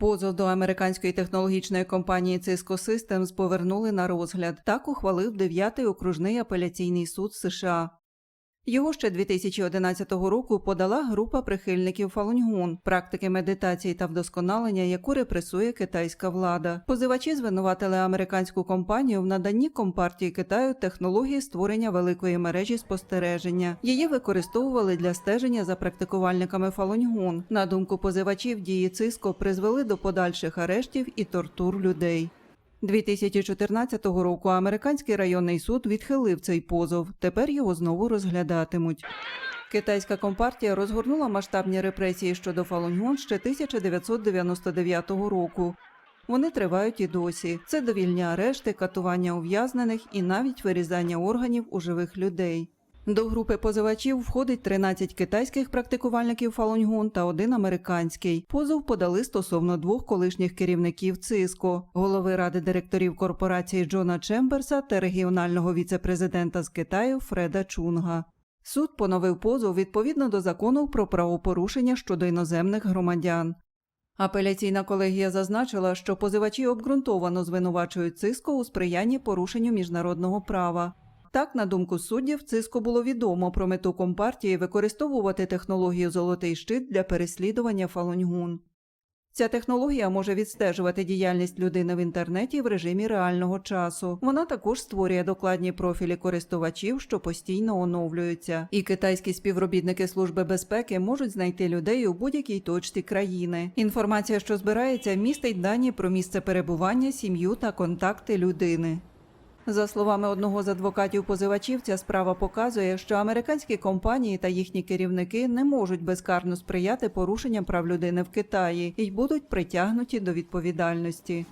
Позов до американської технологічної компанії Cisco Systems повернули на розгляд. Так ухвалив 9-й окружний апеляційний суд США. Його ще 2011 року подала група прихильників Фалуньгун, практики медитації та вдосконалення, яку репресує китайська влада. Позивачі звинуватили американську компанію в наданні компартії Китаю технології створення великої мережі спостереження. Її використовували для стеження за практикувальниками Фалуньгун. На думку позивачів, дії Циско призвели до подальших арештів і тортур людей. 2014 року американський районний суд відхилив цей позов. Тепер його знову розглядатимуть. Китайська компартія розгорнула масштабні репресії щодо Фалуньгон ще 1999 року. Вони тривають і досі. Це довільні арешти, катування ув'язнених і навіть вирізання органів у живих людей. До групи позивачів входить 13 китайських практикувальників Фалуньгун та один американський. Позов подали стосовно двох колишніх керівників ЦИСКО, голови ради директорів корпорації Джона Чемберса та регіонального віцепрезидента з Китаю Фреда Чунга. Суд поновив позов відповідно до закону про правопорушення щодо іноземних громадян. Апеляційна колегія зазначила, що позивачі обґрунтовано звинувачують Циско у сприянні порушенню міжнародного права. Так, на думку суддів, Циско було відомо про мету компартії використовувати технологію Золотий щит для переслідування Фалуньгун. Ця технологія може відстежувати діяльність людини в інтернеті в режимі реального часу. Вона також створює докладні профілі користувачів, що постійно оновлюються. І китайські співробітники служби безпеки можуть знайти людей у будь-якій точці країни. Інформація, що збирається, містить дані про місце перебування, сім'ю та контакти людини. За словами одного з адвокатів позивачів, ця справа показує, що американські компанії та їхні керівники не можуть безкарно сприяти порушенням прав людини в Китаї і будуть притягнуті до відповідальності.